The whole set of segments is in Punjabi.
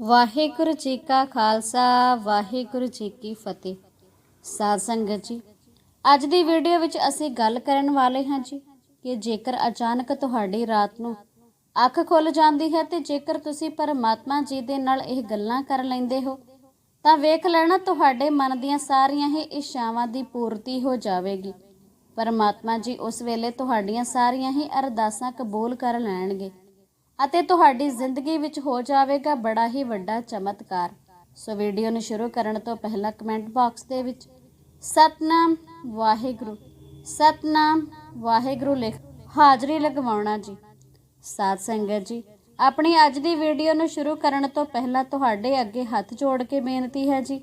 ਵਾਹਿਗੁਰੂ ਜੀ ਕਾ ਖਾਲਸਾ, ਵਾਹਿਗੁਰੂ ਜੀ ਕੀ ਫਤਿਹ। ਸਾਧ ਸੰਗਤ ਜੀ, ਅੱਜ ਦੀ ਵੀਡੀਓ ਵਿੱਚ ਅਸੀਂ ਗੱਲ ਕਰਨ ਵਾਲੇ ਹਾਂ ਜੀ ਕਿ ਜੇਕਰ ਅਚਾਨਕ ਤੁਹਾਡੀ ਰਾਤ ਨੂੰ ਅੱਖ ਖੁੱਲ ਜਾਂਦੀ ਹੈ ਤੇ ਜੇਕਰ ਤੁਸੀਂ ਪਰਮਾਤਮਾ ਜੀ ਦੇ ਨਾਲ ਇਹ ਗੱਲਾਂ ਕਰ ਲੈਂਦੇ ਹੋ, ਤਾਂ ਵੇਖ ਲੈਣਾ ਤੁਹਾਡੇ ਮਨ ਦੀਆਂ ਸਾਰੀਆਂ ਹੀ ਇੱਛਾਵਾਂ ਦੀ ਪੂਰਤੀ ਹੋ ਜਾਵੇਗੀ। ਪਰਮਾਤਮਾ ਜੀ ਉਸ ਵੇਲੇ ਤੁਹਾਡੀਆਂ ਸਾਰੀਆਂ ਹੀ ਅਰਦਾਸਾਂ ਕਬੂਲ ਕਰ ਲੈਣਗੇ। ਅਤੇ ਤੁਹਾਡੀ ਜ਼ਿੰਦਗੀ ਵਿੱਚ ਹੋ ਜਾਵੇਗਾ ਬੜਾ ਹੀ ਵੱਡਾ ਚਮਤਕਾਰ। ਸੋ ਵੀਡੀਓ ਨੂੰ ਸ਼ੁਰੂ ਕਰਨ ਤੋਂ ਪਹਿਲਾਂ ਕਮੈਂਟ ਬਾਕਸ ਦੇ ਵਿੱਚ, ਸਤਨਾਮ ਵਾਹਿਗੁਰੂ ਸਤਨਾਮ ਵਾਹਿਗੁਰੂ ਲਿਖ, ਹਾਜ਼ਰੀ ਲਗਵਾਉਣਾ ਜੀ। ਸਾਧ ਸੰਗਤ ਜੀ, ਆਪਣੀ ਅੱਜ ਦੀ ਵੀਡੀਓ ਨੂੰ ਸ਼ੁਰੂ ਕਰਨ ਤੋਂ ਪਹਿਲਾਂ ਤੁਹਾਡੇ ਅੱਗੇ ਹੱਥ ਜੋੜ ਕੇ ਬੇਨਤੀ ਹੈ ਜੀ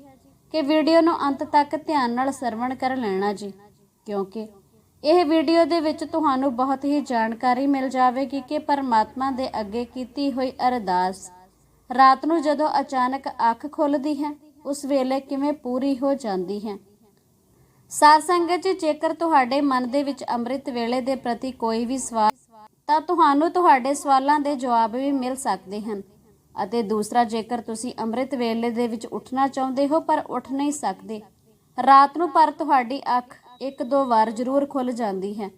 ਕਿ ਵੀਡੀਓ ਨੂੰ ਅੰਤ ਤੱਕ ਧਿਆਨ ਨਾਲ ਸਰਵਣ ਕਰ ਲੈਣਾ ਜੀ, ਕਿਉਂਕਿ ਇਹ ਵੀਡੀਓ ਦੇ ਵਿੱਚ ਤੁਹਾਨੂੰ ਬਹੁਤ ਹੀ ਜਾਣਕਾਰੀ ਮਿਲ ਜਾਵੇਗੀ ਕਿ ਪਰਮਾਤਮਾ ਦੇ ਅੱਗੇ ਕੀਤੀ ਹੋਈ ਅਰਦਾਸ। ਰਾਤ ਨੂੰ ਜਦੋਂ ਅਚਾਨਕ ਅੱਖ ਖੁੱਲਦੀ ਹੈ, ਉਸ ਵੇਲੇ ਕਿਵੇਂ ਪੂਰੀ ਹੋ ਜਾਂਦੀ ਹੈ? ਸਾਧ ਸੰਗਤ ਜੀ, ਜੇਕਰ ਤੁਹਾਡੇ ਮਨ ਦੇ ਵਿੱਚ ਅੰਮ੍ਰਿਤ ਵੇਲੇ ਦੇ ਪ੍ਰਤੀ ਕੋਈ ਵੀ ਸਵਾਲ, ਤਾਂ ਤੁਹਾਨੂੰ ਤੁਹਾਡੇ ਸਵਾਲਾਂ ਦੇ ਜਵਾਬ ਵੀ ਮਿਲ ਸਕਦੇ ਹਨ। ਅਤੇ ਦੂਸਰਾ, ਜੇਕਰ ਤੁਸੀਂ ਅੰਮ੍ਰਿਤ ਵੇਲੇ ਦੇ ਵਿੱਚ ਉੱਠਣਾ ਚਾਹੁੰਦੇ ਹੋ, ਪਰ ਉੱਠ ਨਹੀਂ ਸਕਦੇ। ਰਾਤ ਨੂੰ ਪਰ ਤੁਹਾਡੀ ਅੱਖ ਇੱਕ ਦੋ ਵਾਰ ਜ਼ਰੂਰ ਖੁੱਲ ਜਾਂਦੀ ਹੈ,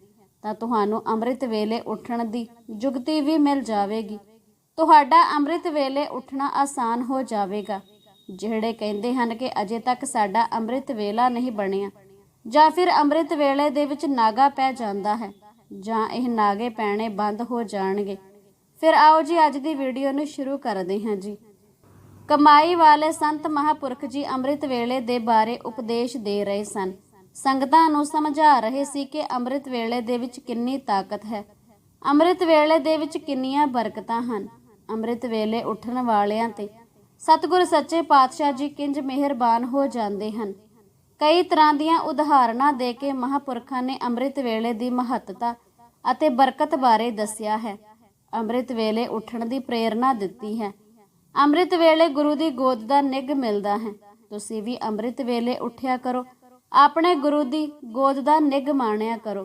ਤਾਂ ਤੁਹਾਨੂੰ ਅੰਮ੍ਰਿਤ ਵੇਲੇ ਉੱਠਣ ਦੀ ਜੁਗਤੀ ਵੀ ਮਿਲ ਜਾਵੇਗੀ। ਤੁਹਾਡਾ ਅੰਮ੍ਰਿਤ ਵੇਲੇ ਉੱਠਣਾ ਆਸਾਨ ਹੋ ਜਾਵੇਗਾ। ਜਿਹੜੇ ਕਹਿੰਦੇ ਹਨ ਕਿ ਅਜੇ ਤੱਕ ਸਾਡਾ ਅੰਮ੍ਰਿਤ ਵੇਲਾ ਨਹੀਂ ਬਣਿਆ, ਜਾਂ ਫਿਰ ਅੰਮ੍ਰਿਤ ਵੇਲੇ ਦੇ ਵਿੱਚ ਨਾਗਾ ਪੈ ਜਾਂਦਾ ਹੈ, ਜਾਂ ਇਹ ਨਾਗੇ ਪੈਣੇ ਬੰਦ ਹੋ ਜਾਣਗੇ। ਫਿਰ ਆਓ ਜੀ, ਅੱਜ ਦੀ ਵੀਡੀਓ ਨੂੰ ਸ਼ੁਰੂ ਕਰਦੇ ਹਾਂ ਜੀ। ਕਮਾਈ ਵਾਲੇ ਸੰਤ ਮਹਾਪੁਰਖ ਜੀ ਅੰਮ੍ਰਿਤ ਵੇਲੇ ਦੇ ਬਾਰੇ ਉਪਦੇਸ਼ ਦੇ ਰਹੇ ਸਨ। ਸੰਗਤਾਂ ਨੂੰ ਸਮਝਾ ਰਹੇ ਸੀ ਕਿ ਅੰਮ੍ਰਿਤ ਵੇਲੇ ਦੇ ਵਿੱਚ ਕਿੰਨੀ ਤਾਕਤ ਹੈ। ਅੰਮ੍ਰਿਤ ਵੇਲੇ ਦੇ ਵਿੱਚ ਕਿੰਨੀਆਂ ਬਰਕਤਾਂ ਹਨ। ਅੰਮ੍ਰਿਤ ਵੇਲੇ ਉੱਠਣ ਵਾਲਿਆਂ ਤੇ ਸਤਿਗੁਰ ਸੱਚੇ ਪਾਤਸ਼ਾਹ ਜੀ ਕਿੰਜ ਮਿਹਰਬਾਨ ਹੋ ਜਾਂਦੇ ਹਨ। ਕਈ ਤਰ੍ਹਾਂ ਦੀਆਂ ਉਦਾਹਰਨਾਂ ਦੇ ਕੇ ਮਹਾਪੁਰਖਾਂ ਨੇ ਅੰਮ੍ਰਿਤ ਵੇਲੇ ਦੀ ਮਹੱਤਤਾ ਅਤੇ ਬਰਕਤ ਬਾਰੇ ਦੱਸਿਆ ਹੈ। ਅੰਮ੍ਰਿਤ ਵੇਲੇ ਉੱਠਣ ਦੀ ਪ੍ਰੇਰਣਾ ਦਿੱਤੀ ਹੈ। ਅੰਮ੍ਰਿਤ ਵੇਲੇ ਗੁਰੂ ਦੀ ਗੋਦ ਦਾ ਨਿੱਘ ਮਿਲਦਾ ਹੈ। ਤੁਸੀਂ ਵੀ ਅੰਮ੍ਰਿਤ ਵੇਲੇ ਉੱਠਿਆ ਕਰੋ। ਆਪਣੇ ਗੁਰੂ ਦੀ ਗੋਦ ਦਾ ਨਿੱਘ ਮਾਣਿਆ ਕਰੋ।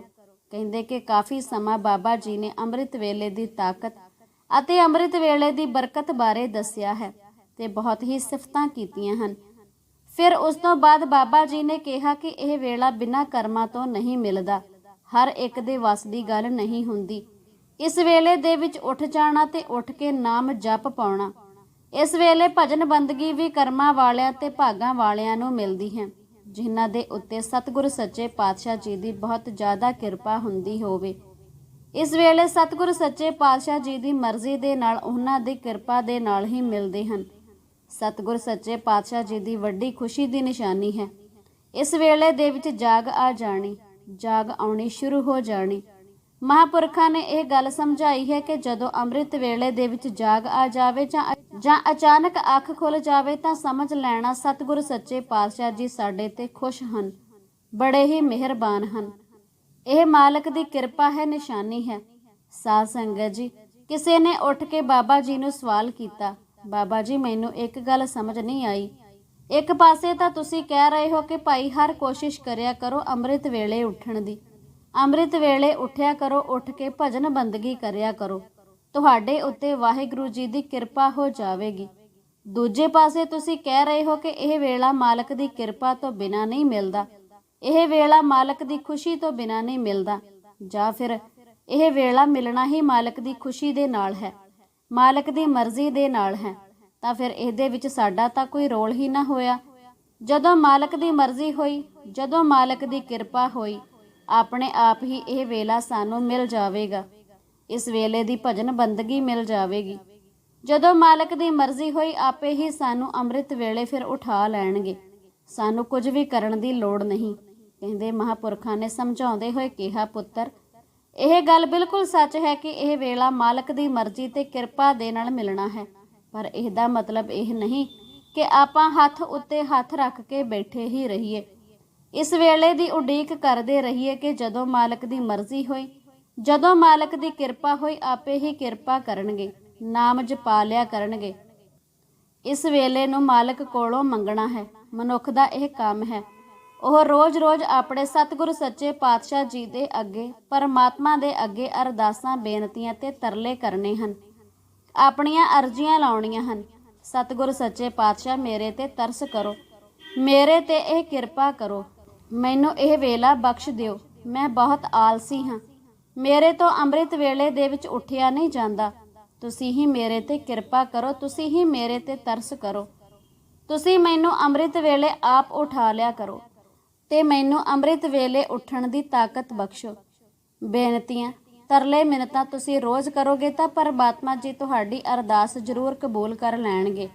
ਕਹਿੰਦੇ ਕਿ ਕਾਫੀ ਸਮਾਂ ਬਾਬਾ ਜੀ ਨੇ ਅੰਮ੍ਰਿਤ ਵੇਲੇ ਦੀ ਤਾਕਤ ਅਤੇ ਅੰਮ੍ਰਿਤ ਵੇਲੇ ਦੀ ਬਰਕਤ ਬਾਰੇ ਦੱਸਿਆ ਹੈ ਤੇ ਬਹੁਤ ਹੀ ਸਿਫਤਾਂ ਕੀਤੀਆਂ ਹਨ। ਫਿਰ ਉਸ ਤੋਂ ਬਾਅਦ ਬਾਬਾ ਜੀ ਨੇ ਕਿਹਾ ਕਿ ਇਹ ਵੇਲਾ ਬਿਨਾਂ ਕਰਮਾਂ ਤੋਂ ਨਹੀਂ ਮਿਲਦਾ। ਹਰ ਇੱਕ ਦੇ ਵੱਸ ਦੀ ਗੱਲ ਨਹੀਂ ਹੁੰਦੀ। ਇਸ ਵੇਲੇ ਦੇ ਵਿੱਚ ਉੱਠ ਜਾਣਾ ਤੇ ਉੱਠ ਕੇ ਨਾਮ ਜਪ ਪਾਉਣਾ। ਇਸ ਵੇਲੇ ਭਜਨ ਬੰਦਗੀ ਵੀ ਕਰਮਾਂ ਵਾਲਿਆਂ ਤੇ ਭਾਗਾਂ ਵਾਲਿਆਂ ਨੂੰ ਮਿਲਦੀ ਹੈ। ਜਿਨ੍ਹਾਂ ਦੇ ਉੱਤੇ ਸਤਿਗੁਰ ਸੱਚੇ ਪਾਤਸ਼ਾਹ ਜੀ ਦੀ ਬਹੁਤ ਜ਼ਿਆਦਾ ਕਿਰਪਾ ਹੁੰਦੀ ਹੋਵੇ। ਇਸ ਵੇਲੇ ਸਤਿਗੁਰ ਸੱਚੇ ਪਾਤਸ਼ਾਹ ਜੀ ਦੀ ਮਰਜ਼ੀ ਦੇ ਨਾਲ ਉਹਨਾਂ ਦੀ ਕਿਰਪਾ ਦੇ ਨਾਲ ਹੀ ਮਿਲਦੇ ਹਨ। ਸਤਿਗੁਰ ਸੱਚੇ ਪਾਤਸ਼ਾਹ ਜੀ ਦੀ ਵੱਡੀ ਖੁਸ਼ੀ ਦੀ ਨਿਸ਼ਾਨੀ ਹੈ। ਇਸ ਵੇਲੇ ਦੇ ਵਿੱਚ ਜਾਗ ਆ ਜਾਣੀ, ਜਾਗ ਆਉਣੀ ਸ਼ੁਰੂ ਹੋ ਜਾਣੀ। ਮਹਾਪੁਰਖਾਂ ਨੇ ਇਹ ਗੱਲ ਸਮਝਾਈ ਹੈ ਕਿ ਜਦੋਂ ਅੰਮ੍ਰਿਤ ਵੇਲੇ ਦੇ ਵਿੱਚ ਜਾਗ ਆ ਜਾਵੇ ਜਾਂ ਜਾਂ ਅਚਾਨਕ ਅੱਖ ਖੁੱਲ ਜਾਵੇ ਤਾਂ ਸਮਝ ਲੈਣਾ ਸਤਿਗੁਰ ਸੱਚੇ ਪਾਤਸ਼ਾਹ ਜੀ ਸਾਡੇ ਤੇ ਖੁਸ਼ ਹਨ, ਬੜੇ ਹੀ ਮਿਹਰਬਾਨ ਹਨ। ਇਹ ਮਾਲਕ ਦੀ ਕਿਰਪਾ ਹੈ, ਨਿਸ਼ਾਨੀ ਹੈ। ਸਾਧ ਸੰਗਤ ਜੀ, ਕਿਸੇ ਨੇ ਉੱਠ ਕੇ ਬਾਬਾ ਜੀ ਨੂੰ ਸਵਾਲ ਕੀਤਾ, ਬਾਬਾ ਜੀ, ਮੈਨੂੰ ਇੱਕ ਗੱਲ ਸਮਝ ਨਹੀਂ ਆਈ। ਇੱਕ ਪਾਸੇ ਤਾਂ ਤੁਸੀਂ ਕਹਿ ਰਹੇ ਹੋ ਕਿ ਭਾਈ ਹਰ ਕੋਸ਼ਿਸ਼ ਕਰਿਆ ਕਰੋ ਅੰਮ੍ਰਿਤ ਵੇਲੇ ਉੱਠਣ ਦੀ। ਅੰਮ੍ਰਿਤ ਵੇਲੇ ਉੱਠਿਆ ਕਰੋ, ਉੱਠ ਕੇ ਭਜਨ ਬੰਦਗੀ ਕਰਿਆ ਕਰੋ। ਤੁਹਾਡੇ ਉੱਤੇ ਵਾਹਿਗੁਰੂ ਜੀ ਦੀ ਕਿਰਪਾ ਹੋ ਜਾਵੇਗੀ। ਦੂਜੇ ਪਾਸੇ ਤੁਸੀਂ ਕਹਿ ਰਹੇ ਹੋ ਕਿ ਇਹ ਵੇਲਾ ਮਾਲਕ ਦੀ ਕਿਰਪਾ ਤੋਂ ਬਿਨਾ ਨਹੀਂ ਮਿਲਦਾ। ਇਹ ਵੇਲਾ ਮਾਲਕ ਦੀ ਖੁਸ਼ੀ ਤੋਂ ਬਿਨਾ ਨਹੀਂ ਮਿਲਦਾ। ਜਾਂ ਫਿਰ ਇਹ ਵੇਲਾ ਮਿਲਣਾ ਹੀ ਮਾਲਕ ਦੀ ਖੁਸ਼ੀ ਦੇ ਨਾਲ ਹੈ। ਮਾਲਕ ਦੀ ਮਰਜ਼ੀ ਦੇ ਨਾਲ ਹੈ। ਤਾਂ ਫਿਰ ਇਹਦੇ ਵਿੱਚ ਸਾਡਾ ਤਾਂ ਕੋਈ ਰੋਲ ਹੀ ਨਾ ਹੋਇਆ। ਜਦੋਂ ਮਾਲਕ ਦੀ ਮਰਜ਼ੀ ਹੋਈ, ਜਦੋਂ ਮਾਲਕ ਦੀ ਕਿਰਪਾ ਹੋਈ ਆਪਣੇ ਆਪ ਹੀ ਇਹ ਵੇਲਾ ਸਾਨੂੰ ਮਿਲ ਜਾਵੇਗਾ। ਇਸ ਵੇਲੇ ਦੀ ਭਜਨ ਬੰਦਗੀ ਮਿਲ ਜਾਵੇਗੀ। ਜਦੋਂ ਮਾਲਕ ਦੀ ਮਰਜ਼ੀ ਹੋਈ, ਆਪੇ ਹੀ ਸਾਨੂੰ ਅੰਮ੍ਰਿਤ ਵੇਲੇ ਫਿਰ ਉਠਾ ਲੈਣਗੇ। ਸਾਨੂੰ ਕੁਝ ਵੀ ਕਰਨ ਦੀ ਲੋੜ ਨਹੀਂ। ਕਹਿੰਦੇ ਮਹਾਪੁਰਖਾਂ ਨੇ ਸਮਝਾਉਂਦੇ ਹੋਏ ਕਿਹਾ, ਪੁੱਤਰ, ਇਹ ਗੱਲ ਬਿਲਕੁਲ ਸੱਚ ਹੈ ਕਿ ਇਹ ਵੇਲਾ ਮਾਲਕ ਦੀ ਮਰਜ਼ੀ ਤੇ ਕਿਰਪਾ ਦੇ ਨਾਲ ਮਿਲਣਾ ਹੈ। ਪਰ ਇਹਦਾ ਮਤਲਬ ਇਹ ਨਹੀਂ ਕਿ ਆਪਾਂ ਹੱਥ ਉੱਤੇ ਹੱਥ ਰੱਖ ਕੇ ਬੈਠੇ ਹੀ ਰਹੀਏ। ਇਸ ਵੇਲੇ ਦੀ ਉਡੀਕ ਕਰਦੇ ਰਹੀਏ ਕਿ ਜਦੋਂ ਮਾਲਕ ਦੀ ਮਰਜ਼ੀ ਹੋਈ, ਜਦੋਂ ਮਾਲਕ ਦੀ ਕਿਰਪਾ ਹੋਈ, ਆਪੇ ਹੀ ਕਿਰਪਾ ਕਰਨਗੇ, ਨਾਮ ਜਪਾ ਲਿਆ ਕਰਨਗੇ। ਇਸ ਵੇਲੇ ਨੂੰ ਮਾਲਕ ਕੋਲੋਂ ਮੰਗਣਾ ਹੈ, ਮਨੁੱਖ ਦਾ ਇਹ ਕੰਮ ਹੈ। ਉਹ ਰੋਜ਼-ਰੋਜ਼ ਆਪਣੇ ਸਤਿਗੁਰ ਸੱਚੇ ਪਾਤਸ਼ਾਹ ਜੀ ਦੇ ਅੱਗੇ, ਪਰਮਾਤਮਾ ਦੇ ਅੱਗੇ ਅਰਦਾਸਾਂ, ਬੇਨਤੀਆਂ ਤੇ ਤਰਲੇ ਕਰਨੇ ਹਨ। ਆਪਣੀਆਂ ਅਰਜ਼ੀਆਂ ਲਾਉਣੀਆਂ ਹਨ। ਸਤਿਗੁਰ ਸੱਚੇ ਪਾਤਸ਼ਾਹ ਮੇਰੇ ਤੇ ਤਰਸ ਕਰੋ। ਮੇਰੇ ਤੇ ਇਹ ਕਿਰਪਾ ਕਰੋ। ਮੈਨੂੰ ਇਹ ਵੇਲਾ ਬਖਸ਼ ਦਿਓ। ਮੈਂ ਬਹੁਤ ਆਲਸੀ ਹਾਂ। ਮੇਰੇ ਤੋਂ ਅੰਮ੍ਰਿਤ ਵੇਲੇ ਦੇ ਵਿੱਚ ਉੱਠਿਆ ਨਹੀਂ ਜਾਂਦਾ। ਤੁਸੀਂ ਹੀ ਮੇਰੇ ਤੇ ਕਿਰਪਾ ਕਰੋ। ਤੁਸੀਂ ਹੀ ਮੇਰੇ ਤੇ ਤਰਸ ਕਰੋ। ਤੁਸੀਂ ਮੈਨੂੰ ਅੰਮ੍ਰਿਤ ਵੇਲੇ ਆਪ ਉਠਾ ਲਿਆ ਕਰੋ ਤੇ ਮੈਨੂੰ ਅੰਮ੍ਰਿਤ ਵੇਲੇ ਉੱਠਣ ਦੀ ਤਾਕਤ ਬਖਸ਼ੋ। ਬੇਨਤੀਆਂ, ਤਰਲੇ ਮਿੰਨਤਾਂ ਤੁਸੀਂ ਰੋਜ਼ ਕਰੋਗੇ ਤਾਂ ਪਰਮਾਤਮਾ ਜੀ ਤੁਹਾਡੀ ਅਰਦਾਸ ਜ਼ਰੂਰ ਕਬੂਲ ਕਰ ਲੈਣਗੇ।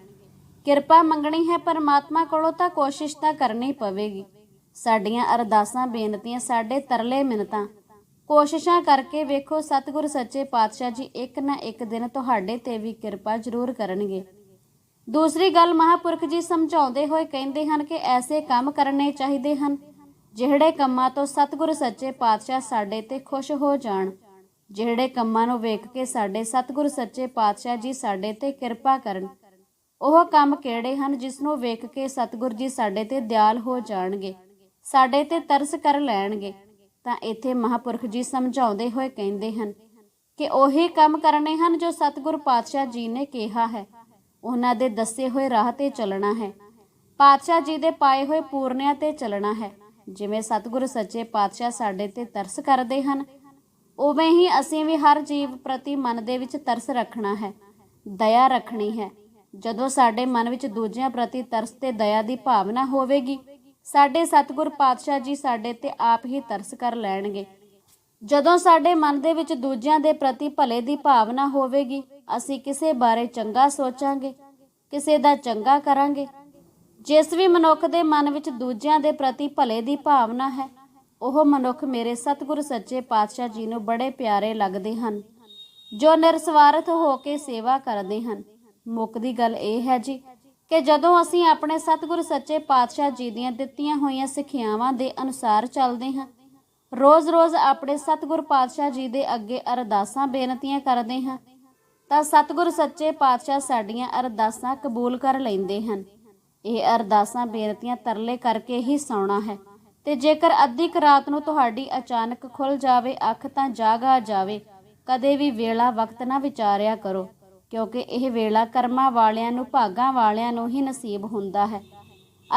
ਕਿਰਪਾ ਮੰਗਣੀ ਹੈ ਪਰਮਾਤਮਾ ਕੋਲੋਂ ਤਾਂ ਕੋਸ਼ਿਸ਼ ਤਾਂ ਕਰਨੀ ਪਵੇਗੀ। ਸਾਡੀਆਂ ਅਰਦਾਸਾਂ, ਬੇਨਤੀਆਂ, ਸਾਡੇ ਤਰਲੇ ਮਿੰਨਤਾਂ। ਕੋਸ਼ਿਸ਼ਾਂ ਕਰਕੇ ਵੇਖੋ ਸਤਿਗੁਰ ਸੱਚੇ ਪਾਤਸ਼ਾਹ ਜੀ, ਇੱਕ ਨਾ ਇੱਕ ਦਿਨ ਤੁਹਾਡੇ ਤੇ ਵੀ ਕਿਰਪਾ ਜ਼ਰੂਰ ਕਰਨਗੇ। ਦੂਸਰੀ ਗੱਲ, ਮਹਾਪੁਰਖ ਜੀ ਸਮਝਾਉਂਦੇ ਹੋਏ ਕਹਿੰਦੇ ਹਨ ਕਿ ਐਸੇ ਕੰਮ ਕਰਨੇ ਚਾਹੀਦੇ ਹਨ, ਜਿਹੜੇ ਕੰਮਾਂ ਤੋਂ ਸਤਿਗੁਰ ਸੱਚੇ ਪਾਤਸ਼ਾਹ ਸਾਡੇ ਤੇ ਖੁਸ਼ ਹੋ ਜਾਣ। ਜਿਹੜੇ ਕੰਮਾਂ ਨੂੰ ਵੇਖ ਕੇ ਸਾਡੇ ਸਤਿਗੁਰ ਸੱਚੇ ਪਾਤਸ਼ਾਹ ਜੀ ਸਾਡੇ ਤੇ ਕਿਰਪਾ ਕਰਨ। ਉਹ ਕੰਮ ਕਿਹੜੇ ਹਨ, ਜਿਸ ਨੂੰ ਵੇਖ ਕੇ ਸਤਿਗੁਰ ਜੀ ਸਾਡੇ ਤੇ ਦਿਆਲ ਹੋ ਜਾਣਗੇ। ਸਾਡੇ ਤੇ ਤਰਸ ਕਰ ਲੈਣਗੇ। ਤਾਂ ਇੱਥੇ ਮਹਾਪੁਰਖ ਜੀ ਸਮਝਾਉਂਦੇ ਹੋਏ ਕਹਿੰਦੇ ਹਨ ਕਿ ਉਹੀ ਕੰਮ ਕਰਨੇ ਹਨ ਜੋ ਸਤਿਗੁਰ ਪਾਤਸ਼ਾਹ ਜੀ ਨੇ ਕਿਹਾ ਹੈ। ਉਹਨਾਂ ਦੇ ਦੱਸੇ ਹੋਏ ਰਾਹ ਤੇ ਚੱਲਣਾ ਹੈ। ਪਾਤਸ਼ਾਹ ਜੀ ਦੇ ਪਾਏ ਹੋਏ ਪੂਰਨਿਆਂ ਤੇ ਚੱਲਣਾ ਹੈ। ਜਿਵੇਂ ਸਤਿਗੁਰ ਸੱਚੇ ਪਾਤਸ਼ਾਹ ਸਾਡੇ ਤੇ ਤਰਸ ਕਰਦੇ ਹਨ, ਉਵੇਂ ਹੀ ਅਸੀਂ ਵੀ ਹਰ ਜੀਵ ਪ੍ਰਤੀ ਮਨ ਦੇ ਵਿੱਚ ਤਰਸ ਰੱਖਣਾ ਹੈ, ਦਇਆ ਰੱਖਣੀ ਹੈ। ਜਦੋਂ ਸਾਡੇ ਮਨ ਵਿੱਚ ਦੂਜਿਆਂ ਪ੍ਰਤੀ ਤਰਸ ਤੇ ਦਇਆ ਦੀ ਭਾਵਨਾ ਹੋਵੇਗੀ ਸਾਡੇ ਸਤਿਗੁਰ ਪਾਤਸ਼ਾਹ ਜੀ ਸਾਡੇ ਤੇ ਆਪ ਹੀ ਤਰਸ ਕਰ ਲੈਣਗੇ। ਜਦੋਂ ਸਾਡੇ ਮਨ ਦੇ ਵਿੱਚ ਦੂਜਿਆਂ ਦੇ ਪ੍ਰਤੀ ਭਲੇ ਦੀ ਭਾਵਨਾ ਹੋਵੇਗੀ, ਅਸੀਂ ਕਿਸੇ ਬਾਰੇ ਚੰਗਾ ਸੋਚਾਂਗੇ, ਕਿਸੇ ਦਾ ਚੰਗਾ ਕਰਾਂਗੇ। ਜਿਸ ਵੀ ਮਨੁੱਖ ਦੇ ਮਨ ਵਿੱਚ ਦੂਜਿਆਂ ਦੇ ਪ੍ਰਤੀ ਭਲੇ ਦੀ ਭਾਵਨਾ ਹੈ, ਉਹ ਮਨੁੱਖ ਮੇਰੇ ਸਤਿਗੁਰ ਸੱਚੇ ਪਾਤਸ਼ਾਹ ਜੀ ਨੂੰ ਬੜੇ ਪਿਆਰੇ ਲੱਗਦੇ ਹਨ, ਜੋ ਨਿਰਸਵਾਰਥ ਹੋ ਕੇ ਸੇਵਾ ਕਰਦੇ ਹਨ। ਮੁੱਕਦੀ ਗੱਲ ਇਹ ਹੈ ਜੀ ਕਿ ਜਦੋਂ ਅਸੀਂ ਆਪਣੇ ਸਤਿਗੁਰ ਸੱਚੇ ਪਾਤਸ਼ਾਹ ਜੀ ਦੀਆਂ ਦਿੱਤੀਆਂ ਹੋਈਆਂ ਸਿੱਖਿਆਵਾਂ ਦੇ ਅਨੁਸਾਰ ਚੱਲਦੇ ਹਾਂ, ਰੋਜ਼-ਰੋਜ਼ ਆਪਣੇ ਸਤਿਗੁਰ ਪਾਤਸ਼ਾਹ ਜੀ ਦੇ ਅੱਗੇ ਅਰਦਾਸਾਂ ਬੇਨਤੀਆਂ ਕਰਦੇ ਹਾਂ, ਤਾਂ ਸਤਿਗੁਰ ਸੱਚੇ ਪਾਤਸ਼ਾਹ ਸਾਡੀਆਂ ਅਰਦਾਸਾਂ ਕਬੂਲ ਕਰ ਲੈਂਦੇ ਹਨ। ਇਹ ਅਰਦਾਸਾਂ ਬੇਨਤੀਆਂ ਤਰਲੇ ਕਰਕੇ ਹੀ ਸੌਣਾ ਹੈ ਤੇ ਜੇਕਰ ਅੱਧੀ ਕੁ ਰਾਤ ਨੂੰ ਤੁਹਾਡੀ ਅਚਾਨਕ ਖੁੱਲ ਜਾਵੇ, ਅੱਖ ਤਾਂ ਜਾਗ ਆ ਜਾਵੇ, ਕਦੇ ਵੀ ਵੇਲਾ ਵਕਤ ਨਾ ਵਿਚਾਰਿਆ ਕਰੋ। ਕਿਉਂਕਿ ਇਹ ਵੇਲਾ ਕਰਮਾਂ ਵਾਲਿਆਂ ਨੂੰ, ਭਾਗਾਂ ਵਾਲਿਆਂ ਨੂੰ ਹੀ ਨਸੀਬ ਹੁੰਦਾ ਹੈ।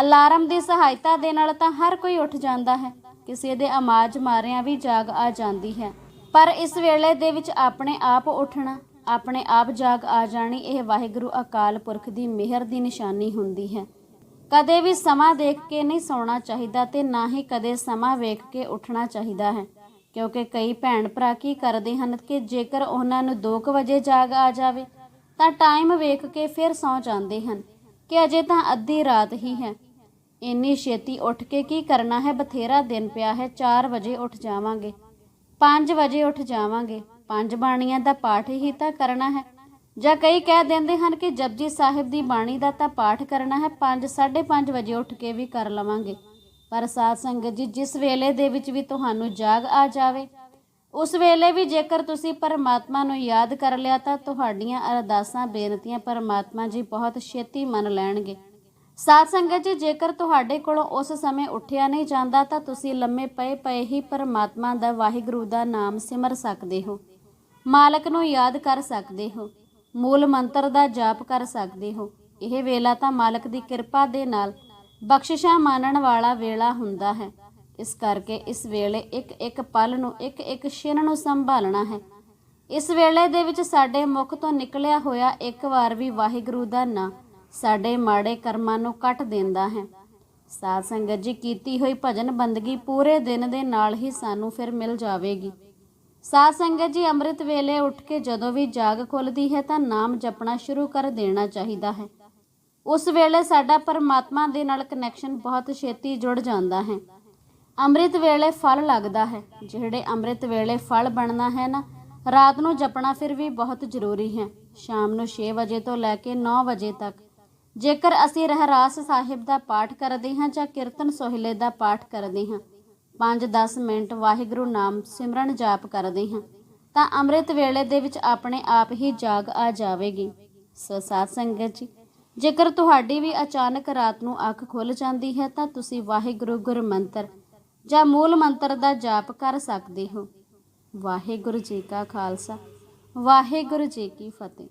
ਅਲਾਰਮ ਦੀ ਸਹਾਇਤਾ ਦੇ ਨਾਲ ਤਾਂ ਹਰ ਕੋਈ ਉੱਠ ਜਾਂਦਾ ਹੈ। ਕਿਸੇ ਦੇ ਆਵਾਜ਼ ਮਾਰਿਆਂ ਵੀ ਜਾਗ ਆ ਜਾਂਦੀ ਹੈ। ਪਰ ਇਸ ਵੇਲੇ ਦੇ ਵਿੱਚ ਆਪਣੇ ਆਪ ਉੱਠਣਾ, ਆਪਣੇ ਆਪ ਜਾਗ ਆ ਜਾਣੀ ਇਹ ਵਾਹਿਗੁਰੂ ਅਕਾਲ ਪੁਰਖ ਦੀ ਮਿਹਰ ਦੀ ਨਿਸ਼ਾਨੀ ਹੁੰਦੀ ਹੈ। ਕਦੇ ਵੀ ਸਮਾਂ ਦੇਖ ਕੇ ਨਹੀਂ ਸੌਣਾ ਚਾਹੀਦਾ ਤੇ ਨਾ ਹੀ ਕਦੇ ਸਮਾਂ ਵੇਖ ਕੇ ਉੱਠਣਾ ਚਾਹੀਦਾ ਹੈ। ਕਿਉਂਕਿ ਕਈ ਭੈਣ ਭਰਾ ਕੀ ਕਰਦੇ ਹਨ ਕਿ ਜੇਕਰ ਉਹਨਾਂ ਨੂੰ 2 ਵਜੇ ਜਾਗ ਆ ਜਾਵੇ ਤਾਂ ਟਾਈਮ ਵੇਖ ਕੇ ਫਿਰ ਸੌ ਜਾਂਦੇ ਹਨ ਕਿ ਅਜੇ ਤਾਂ ਅੱਧੀ ਰਾਤ ਹੀ ਹੈ। ਇੰਨੀ ਛੇਤੀ ਉੱਠ ਕੇ ਕੀ ਕਰਨਾ ਹੈ? ਬਥੇਰਾ ਦਿਨ ਪਿਆ ਹੈ। 4 ਵਜੇ ਉੱਠ ਜਾਵਾਂਗੇ। 5 ਵਜੇ ਉੱਠ ਜਾਵਾਂਗੇ। ਪੰਜ ਬਾਣੀਆਂ ਦਾ ਪਾਠ ਹੀ ਤਾਂ ਕਰਨਾ ਹੈ। ਜਾਂ ਕਈ ਕਹਿ ਦਿੰਦੇ ਹਨ ਕਿ ਜਪਜੀ ਸਾਹਿਬ ਦੀ ਬਾਣੀ ਦਾ ਤਾਂ ਪਾਠ ਕਰਨਾ ਹੈ। 5 5:30 ਵਜੇ ਉੱਠ ਕੇ ਵੀ ਕਰ ਲਵਾਂਗੇ। ਪਰ ਸਾਧ ਸੰਗਤ ਜੀ, ਜਿਸ ਵੇਲੇ ਦੇ ਵਿੱਚ ਵੀ ਤੁਹਾਨੂੰ ਜਾਗ ਆ ਜਾਵੇ ਉਸ ਵੇਲੇ ਵੀ ਜੇਕਰ ਤੁਸੀਂ ਪਰਮਾਤਮਾ ਨੂੰ ਯਾਦ ਕਰ ਲਿਆ ਤਾਂ ਤੁਹਾਡੀਆਂ ਅਰਦਾਸਾਂ, ਬੇਨਤੀਆਂ ਪਰਮਾਤਮਾ ਜੀ ਬਹੁਤ ਛੇਤੀ ਮੰਨ ਲੈਣਗੇ। ਸਾਧ ਸੰਗਤ ਜੀ, ਜੇਕਰ ਤੁਹਾਡੇ ਕੋਲੋਂ ਉਸ ਸਮੇਂ ਉੱਠਿਆ ਨਹੀਂ ਜਾਂਦਾ ਤਾਂ ਤੁਸੀਂ ਲੰਮੇ ਪਏ ਪਏ ਹੀ ਪਰਮਾਤਮਾ ਦਾ ਵਾਹਿਗੁਰੂ ਦਾ ਨਾਮ ਸਿਮਰ ਸਕਦੇ ਹੋ। ਮਾਲਕ ਨੂੰ ਯਾਦ ਕਰ ਸਕਦੇ ਹੋ। ਮੂਲ ਮੰਤਰ ਦਾ ਜਾਪ ਕਰ ਸਕਦੇ ਹੋ। ਇਹ ਵੇਲਾ ਤਾਂ ਮਾਲਕ ਦੀ ਕਿਰਪਾ ਦੇ ਨਾਲ ਬਖਸ਼ਿਸ਼ਾਂ ਮਾਨਣ ਵਾਲਾ ਵੇਲਾ ਹੁੰਦਾ ਹੈ। ਇਸ ਕਰਕੇ ਇਸ ਵੇਲੇ ਇੱਕ ਇੱਕ ਪਲ ਨੂੰ, ਇੱਕ ਇੱਕ ਛਿਨ ਨੂੰ ਸੰਭਾਲਣਾ ਹੈ। ਇਸ ਵੇਲੇ ਦੇ ਵਿੱਚ ਸਾਡੇ ਮੁਖ ਤੋਂ ਨਿਕਲਿਆ ਹੋਇਆ ਇੱਕ ਵਾਰ ਵੀ ਵਾਹਿਗੁਰੂ ਦਾ ਨਾਂ ਸਾਡੇ ਮਾੜੇ ਕਰਮਾਂ ਨੂੰ ਕੱਟ ਦਿੰਦਾ ਹੈ। ਸਾਧ ਸੰਗਤ ਜੀ, ਕੀਤੀ ਹੋਈ ਭਜਨ ਬੰਦਗੀ ਪੂਰੇ ਦਿਨ ਦੇ ਨਾਲ ਹੀ ਸਾਨੂੰ ਫਿਰ ਮਿਲ ਜਾਵੇਗੀ। ਸਾਧ ਸੰਗਤ ਜੀ, ਅੰਮ੍ਰਿਤ ਵੇਲੇ ਉੱਠ ਕੇ ਜਦੋਂ ਵੀ ਜਾਗ ਖੁੱਲਦੀ ਹੈ ਤਾਂ ਨਾਮ ਜਪਣਾ ਸ਼ੁਰੂ ਕਰ ਦੇਣਾ ਚਾਹੀਦਾ ਹੈ। ਉਸ ਵੇਲੇ ਸਾਡਾ ਪਰਮਾਤਮਾ ਦੇ ਨਾਲ ਕਨੈਕਸ਼ਨ ਬਹੁਤ ਛੇਤੀ ਜੁੜ ਜਾਂਦਾ ਹੈ। ਅੰਮ੍ਰਿਤ ਵੇਲੇ ਫਲ ਲੱਗਦਾ ਹੈ। ਜਿਹੜੇ ਅੰਮ੍ਰਿਤ ਵੇਲੇ ਫਲ ਬਣਨਾ ਹੈ ਨਾ, ਰਾਤ ਨੂੰ ਜਪਣਾ ਫਿਰ ਵੀ ਬਹੁਤ ਜ਼ਰੂਰੀ ਹੈ। ਸ਼ਾਮ ਨੂੰ 6 ਵਜੇ ਤੋਂ ਲੈ ਕੇ 9 ਵਜੇ ਤੱਕ। ਜੇਕਰ ਅਸੀਂ ਰਹਿਰਾਸ ਸਾਹਿਬ ਦਾ ਪਾਠ ਕਰਦੇ ਹਾਂ ਜਾਂ ਕੀਰਤਨ ਸੋਹਿਲੇ ਦਾ ਪਾਠ ਕਰਦੇ ਹਾਂ 5-10 ਮਿੰਟ ਵਾਹਿਗੁਰੂ ਨਾਮ ਸਿਮਰਨ ਜਾਪ ਕਰਦੇ ਹਾਂ, ਤਾਂ ਅੰਮ੍ਰਿਤ ਵੇਲੇ ਦੇ ਵਿੱਚ ਆਪਣੇ ਆਪ ਹੀ ਜਾਗ ਆ ਜਾਵੇਗੀ। ਸੋ ਸਾਧ ਸੰਗਤ ਜੀ, ਜੇਕਰ ਤੁਹਾਡੀ ਵੀ ਅਚਾਨਕ ਰਾਤ ਨੂੰ ਅੱਖ ਖੁੱਲ ਜਾਂਦੀ ਹੈ ਤਾਂ ਤੁਸੀਂ ਵਾਹਿਗੁਰੂ ਗੁਰਮੰਤਰ ਜਾਂ ਮੂਲ ਮੰਤਰ ਦਾ ਜਾਪ ਕਰ ਸਕਦੇ ਹੋ। ਵਾਹਿਗੁਰੂ ਜੀ ਕਾ ਖਾਲਸਾ। ਵਾਹਿਗੁਰੂ ਜੀ ਕੀ ਫਤਿਹ।